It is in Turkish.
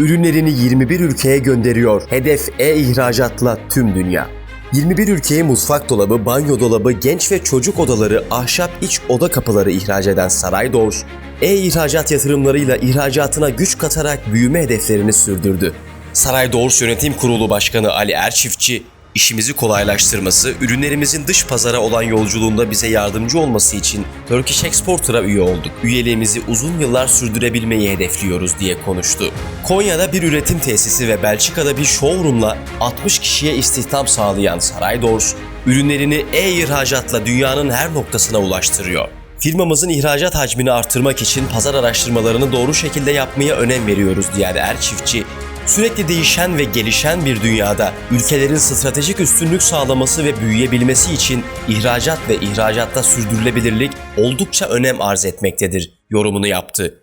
ürünlerini 21 ülkeye gönderiyor. Hedef e-ihracatla tüm dünya. 21 ülkeye mutfak dolabı, banyo dolabı, genç ve çocuk odaları, ahşap iç oda kapıları ihraç eden Saray Doors, e-ihracat yatırımlarıyla ihracatına güç katarak büyüme hedeflerini sürdürdü. Saray Doors Yönetim Kurulu Başkanı Ali Erçiftçi, işimizi kolaylaştırması, ürünlerimizin dış pazara olan yolculuğunda bize yardımcı olması için Turkish Exporter'a üye olduk. Üyeliğimizi uzun yıllar sürdürebilmeyi hedefliyoruz diye konuştu. Konya'da bir üretim tesisi ve Belçika'da bir showroomla 60 kişiye istihdam sağlayan Saray Doors, ürünlerini e-ihracatla dünyanın her noktasına ulaştırıyor. Firmamızın ihracat hacmini artırmak için pazar araştırmalarını doğru şekilde yapmaya önem veriyoruz diyen Erçiftçi, Sürekli değişen ve gelişen bir dünyada ülkelerin stratejik üstünlük sağlaması ve büyüyebilmesi için ihracat ve ihracatta sürdürülebilirlik oldukça önem arz etmektedir yorumunu yaptı.